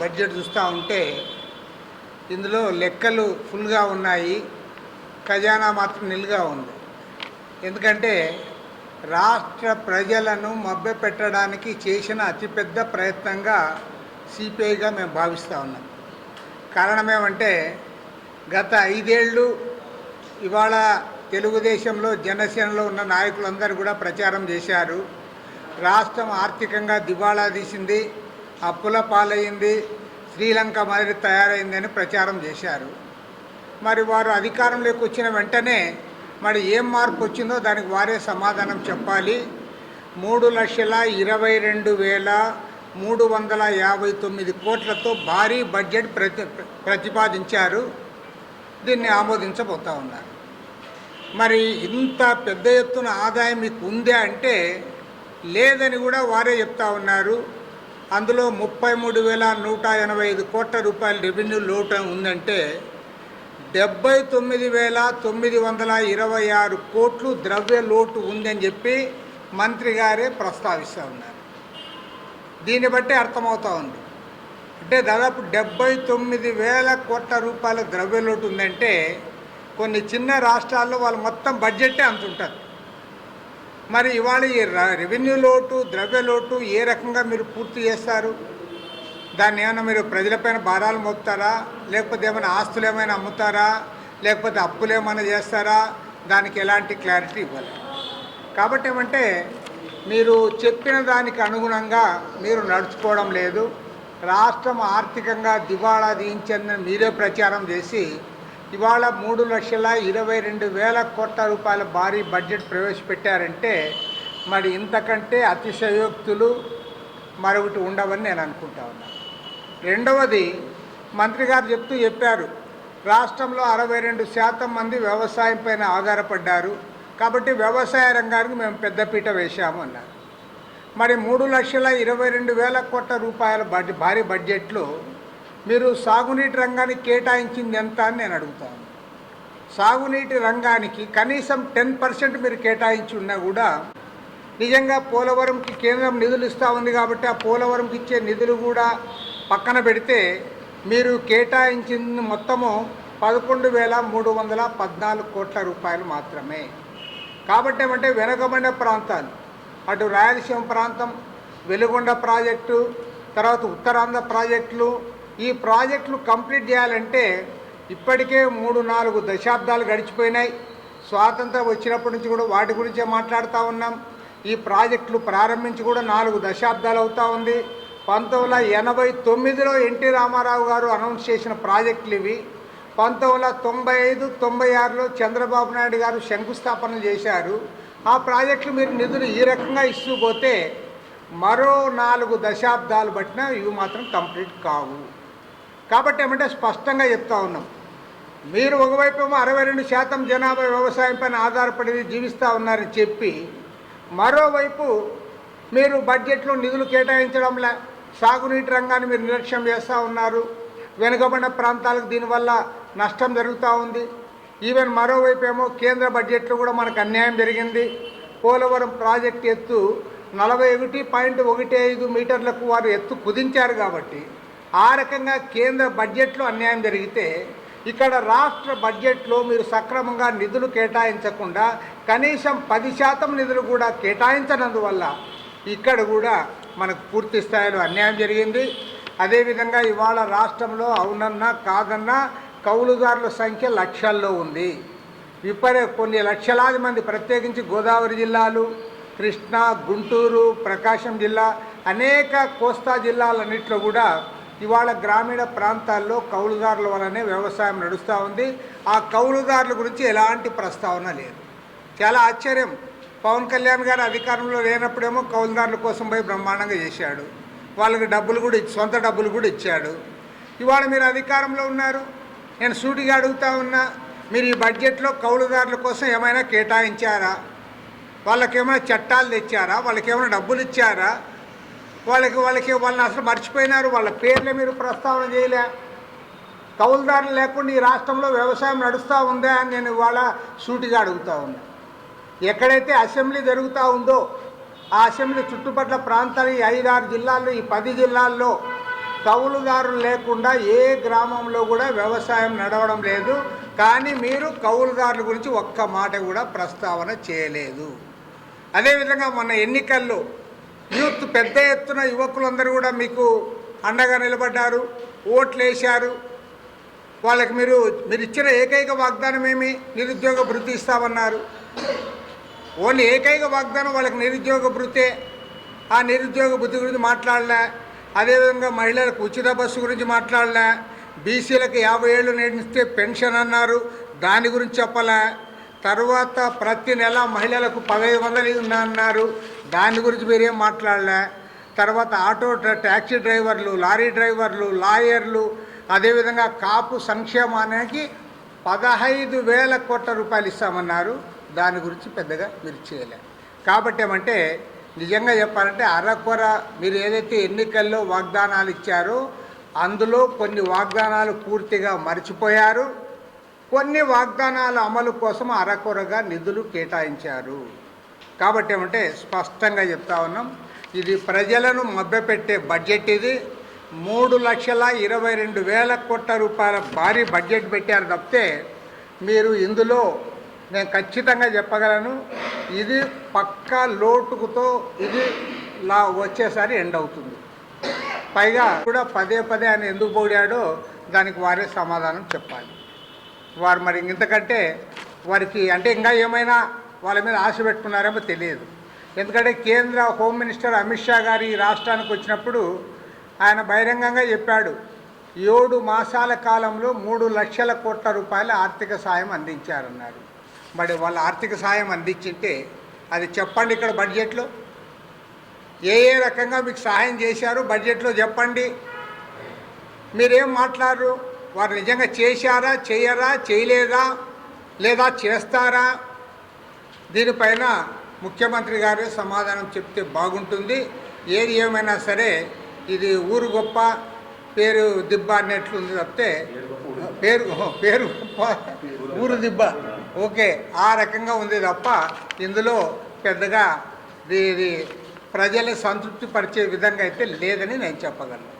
Budget చూస్తూ ఉంటే ఇందులో లెక్కలు ఫుల్గా ఉన్నాయి. ఖజానా మాత్రం నిలుగా ఉంది. ఎందుకంటే రాష్ట్ర ప్రజలను మభ్యపెట్టడానికి చేసిన అతిపెద్ద ప్రయత్నంగా సిపిఐగా మేము భావిస్తూ ఉన్నాం. కారణం ఏమంటే గత ఐదేళ్ళు ఇవాళ తెలుగుదేశంలో జనసేనలో ఉన్న నాయకులందరూ కూడా ప్రచారం చేశారు. రాష్ట్రం ఆర్థికంగా దివాళా తీసింది అప్పుల పాలయ్యింది శ్రీలంక మాదిరి తయారైందని ప్రచారం చేశారు. మరి వారు అధికారంలోకి వచ్చిన వెంటనే మరి ఏం మార్పు వచ్చిందో దానికి వారే సమాధానం చెప్పాలి. మూడు లక్షల ఇరవై రెండు వేల మూడు వందల యాభై తొమ్మిది కోట్లతో భారీ బడ్జెట్ ప్రతి ప్రతిపాదించారు. దీన్ని ఆమోదించబోతా ఉన్నారు. మరి ఇంత పెద్ద ఎత్తున ఆదాయం మీకు ఉందే అంటే లేదని కూడా వారే చెప్తా ఉన్నారు. అందులో ముప్పై మూడు వేల నూట ఎనభై ఐదు కోట్ల రూపాయల రెవెన్యూ లోటు ఉందంటే డెబ్బై తొమ్మిది వేల తొమ్మిది వందల ఇరవై ఆరు కోట్లు ద్రవ్య లోటు ఉందని చెప్పి మంత్రి గారే ప్రస్తావిస్తూ ఉన్నారు. దీన్ని బట్టి అర్థమవుతూ ఉంది. అంటే దాదాపు డెబ్బై తొమ్మిది వేల కోట్ల రూపాయల ద్రవ్య లోటు ఉందంటే కొన్ని చిన్న రాష్ట్రాల్లో వాళ్ళు మొత్తం బడ్జెట్టే అంత ఉంటుంది మరి ఇవాళ ఈ ర- రెవెన్యూ లోటు ద్రవ్య లోటు ఏ రకంగా మీరు పూర్తి చేస్తారు? దాన్ని ఏమైనా మీరు ప్రజలపైన భారాలు మోపుతారా? లేకపోతే ఏమైనా ఆస్తులు ఏమైనా అమ్ముతారా? లేకపోతే అప్పులు ఏమైనా చేస్తారా? దానికి ఎలాంటి క్లారిటీ ఇవ్వాలి కాబట్టి ఏమంటే మీరు చెప్పిన దానికి అనుగుణంగా మీరు నడుచుకోవడం లేదు. రాష్ట్రం ఆర్థికంగా దివాళా తీయించిందని మీరే ప్రచారం చేసి ఇవాళ మూడు లక్షల ఇరవై రెండు వేల కోట్ల రూపాయల భారీ బడ్జెట్ ప్రవేశపెట్టారంటే మరి ఇంతకంటే అతిశయోక్తులు మరొకటి ఉండవని నేను అనుకుంటా ఉన్నాను. రెండవది మంత్రి గారు చెప్తూ చెప్పారు రాష్ట్రంలో అరవై రెండు శాతం మంది వ్యవసాయం పైన ఆధారపడ్డారు కాబట్టి వ్యవసాయ రంగానికి మేము పెద్దపీట వేశాము అన్నారు. మరి మూడు లక్షల ఇరవై రెండు వేల కోట్ల రూపాయల బడ్జె భారీ బడ్జెట్లో మీరు సాగునీటి రంగానికి కేటాయించింది ఎంత అని నేను అడుగుతాను సాగునీటి రంగానికి కనీసం టెన్ పర్సెంట్ మీరు కేటాయించి ఉన్నా కూడా నిజంగా పోలవరంకి కేంద్రం నిధులు ఇస్తూ ఉంది కాబట్టి ఆ పోలవరంకి ఇచ్చే నిధులు కూడా పక్కన పెడితే మీరు కేటాయించింది మొత్తము పదకొండు వేల మూడు వందల పద్నాలుగు కోట్ల రూపాయలు మాత్రమే. కాబట్టి ఏమంటే వెనుకబడిన ప్రాంతాలు అటు రాయలసీమ ప్రాంతం వెలుగొండ ప్రాజెక్టు తర్వాత ఉత్తరాంధ్ర ప్రాజెక్టులు ఈ ప్రాజెక్టులు కంప్లీట్ చేయాలంటే ఇప్పటికే మూడు నాలుగు దశాబ్దాలు గడిచిపోయినాయి. స్వాతంత్రం వచ్చినప్పటి నుంచి కూడా వాటి గురించే మాట్లాడుతూ ఉన్నాం. ఈ ప్రాజెక్టులు ప్రారంభించి కూడా నాలుగు దశాబ్దాలు అవుతూ ఉంది. పంతొమ్మిది వందల ఎనభై తొమ్మిదిలో ఎన్టీ రామారావు గారు అనౌన్స్ చేసిన ప్రాజెక్టులు ఇవి. పంతొమ్మిది వందల తొంభై ఐదు తొంభై ఆరులో చంద్రబాబు నాయుడు గారు శంకుస్థాపన చేశారు. ఆ ప్రాజెక్టులు మీరు నిధులు ఈ రకంగా ఇస్తూ పోతే మరో నాలుగు దశాబ్దాలు పట్టినా ఇవి మాత్రం కంప్లీట్ కావు. కాబట్టి ఏమంటే స్పష్టంగా చెప్తా ఉన్నాం. మీరు ఒకవైపు ఏమో అరవై రెండు శాతం జనాభా వ్యవసాయం పైన ఆధారపడి జీవిస్తూ ఉన్నారని చెప్పి మరోవైపు మీరు బడ్జెట్లో నిధులు కేటాయించడంలే. సాగునీటి రంగాన్ని మీరు నిర్లక్ష్యం చేస్తూ ఉన్నారు. వెనుకబడిన ప్రాంతాలకు దీనివల్ల నష్టం జరుగుతూ ఉంది. ఈవెన్ మరోవైపు ఏమో కేంద్ర బడ్జెట్లో కూడా మనకు అన్యాయం జరిగింది. పోలవరం ప్రాజెక్ట్ ఎత్తు నలభై ఒకటి పాయింట్ ఒకటి ఐదు మీటర్లకు వారు ఎత్తు కుదించారు కాబట్టి ఆ రకంగా కేంద్ర బడ్జెట్లో అన్యాయం జరిగితే ఇక్కడ రాష్ట్ర బడ్జెట్లో మీరు సక్రమంగా నిధులు కేటాయించకుండా కనీసం పది శాతం నిధులు కూడా కేటాయించనందువల్ల ఇక్కడ కూడా మనకు పూర్తి స్థాయిలో అన్యాయం జరిగింది. అదేవిధంగా ఇవాళ రాష్ట్రంలో అవునన్నా కాదన్నా కౌలుదారుల సంఖ్య లక్షల్లో ఉంది. విపరీ కొన్ని లక్షలాది మంది ప్రత్యేకించి గోదావరి జిల్లాలు కృష్ణా గుంటూరు ప్రకాశం జిల్లా అనేక కోస్తా జిల్లాలన్నింటిలో కూడా ఇవాళ గ్రామీణ ప్రాంతాల్లో కౌలుదారుల వలనే వ్యవసాయం నడుస్తూ ఉంది. ఆ కౌలుదారుల గురించి ఎలాంటి ప్రస్తావన లేదు. చాలా ఆశ్చర్యం. పవన్ కళ్యాణ్ గారు అధికారంలో లేనప్పుడేమో కౌలుదారుల కోసం పోయి బ్రహ్మాండంగా చేశాడు. వాళ్ళకి డబ్బులు కూడా ఇచ్చి సొంత డబ్బులు కూడా ఇచ్చాడు. ఇవాళ మీరు అధికారంలో ఉన్నారు. నేను సూటిగా అడుగుతా ఉన్నా మీరు ఈ బడ్జెట్లో కౌలుదారుల కోసం ఏమైనా కేటాయించారా? వాళ్ళకేమైనా చట్టాలు తెచ్చారా? వాళ్ళకేమైనా డబ్బులు ఇచ్చారా? వాళ్ళకి వాళ్ళకి వాళ్ళని అసలు మర్చిపోయినారు? వాళ్ళ పేర్లే మీరు ప్రస్తావన చేయలే. కౌలుదారులు లేకుండా ఈ రాష్ట్రంలో వ్యవసాయం నడుస్తూ ఉందా అని నేను ఇవాళ సూటిగా అడుగుతా ఉన్నాను ఎక్కడైతే అసెంబ్లీ జరుగుతూ ఉందో ఆ అసెంబ్లీ చుట్టుపక్కల ప్రాంతాలు ఈ ఐదారు జిల్లాల్లో ఈ పది జిల్లాల్లో కౌలుదారులు లేకుండా ఏ గ్రామంలో కూడా వ్యవసాయం నడవడం లేదు. కానీ మీరు కౌలుదారుల గురించి ఒక్క మాట కూడా ప్రస్తావన చేయలేదు. అదేవిధంగా మొన్న ఎన్నికల్లో యూత్ పెద్ద ఎత్తున యువకులందరూ కూడా మీకు అండగా నిలబడ్డారు ఓట్లు వేశారు వాళ్ళకి మీరు మీరు ఇచ్చిన ఏకైక వాగ్దానం ఏమి? నిరుద్యోగ భృతి ఇస్తామన్నారు. ఓన్లీ ఏకైక వాగ్దానం వాళ్ళకి నిరుద్యోగ వృత్తే. ఆ నిరుద్యోగ భృతి గురించి మాట్లాడలే. అదేవిధంగా మహిళలకు ఉచిత బస్సు గురించి మాట్లాడలే. బీసీలకు యాభై ఏళ్ళు నేటిస్తే పెన్షన్ అన్నారు. దాని గురించి చెప్పలే. తర్వాత ప్రతి నెల మహిళలకు పదహైదు వందలు ఇస్తున్నా అన్నారు. దాని గురించి మీరేం మాట్లాడలే. తర్వాత ఆటో ట్యాక్సీ డ్రైవర్లు లారీ డ్రైవర్లు లాయర్లు అదేవిధంగా కాపు సంక్షేమానికి పదహైదు వేల కోట్ల రూపాయలు ఇస్తామన్నారు. దాని గురించి పెద్దగా మీరు చేయలేరు. కాబట్టి ఏమంటే నిజంగా చెప్పాలంటే అరకొర మీరు ఏదైతే ఎన్నికల్లో వాగ్దానాలు ఇచ్చారో అందులో కొన్ని వాగ్దానాలు పూర్తిగా మర్చిపోయారు. కొన్ని వాగ్దానాల అమలు కోసం అరకొరగా నిధులు కేటాయించారు. కాబట్టి ఏమంటే స్పష్టంగా చెప్తా ఉన్నాం ఇది ప్రజలను మభ్యపెట్టే బడ్జెట్ ఇది. మూడు లక్షల ఇరవై రెండు వేల కోట్ల రూపాయల భారీ బడ్జెట్ పెట్టారు తప్పితే మీరు ఇందులో నేను ఖచ్చితంగా చెప్పగలను ఇది పక్కా లోటుకుతో ఇది లా వచ్చేసారి ఎండ్ అవుతుంది. పైగా కూడా పదే పదే ఆయన ఎందుకు పోయాడో దానికి వారే సమాధానం చెప్పాలి. వారు మరి ఇంతకంటే వారికి అంటే ఇంకా ఏమైనా వాళ్ళ మీద ఆశ పెట్టుకున్నారేమో తెలియదు. ఎందుకంటే కేంద్ర హోమ్ మినిస్టర్ అమిత్ షా గారు ఈ రాష్ట్రానికి వచ్చినప్పుడు ఆయన బహిరంగంగా చెప్పాడు ఏడు మాసాల కాలంలో మూడు లక్షల కోట్ల రూపాయల ఆర్థిక సాయం అందించారన్నారు మరి వాళ్ళ ఆర్థిక సాయం అందించింటే అది చెప్పండి ఇక్కడ బడ్జెట్లో. ఏ ఏ రకంగా మీకు సహాయం చేశారు బడ్జెట్లో చెప్పండి. మీరేం మాట్లాడరు? వారు నిజంగా చేశారా చేయరా చేయలేదా లేదా చేస్తారా? దీనిపైన ముఖ్యమంత్రి గారే సమాధానం చెప్తే బాగుంటుంది. ఏది ఏమైనా సరే ఇది ఊరు గొప్ప పేరు దిబ్బ అన్నట్లుంది తప్పితే పేరు పేరు గొప్ప ఊరు దిబ్బ. ఓకే ఆ రకంగా ఉంది తప్ప ఇందులో పెద్దగా ఇది ఇది సంతృప్తి పరిచే విధంగా అయితే లేదని నేను చెప్పగలను.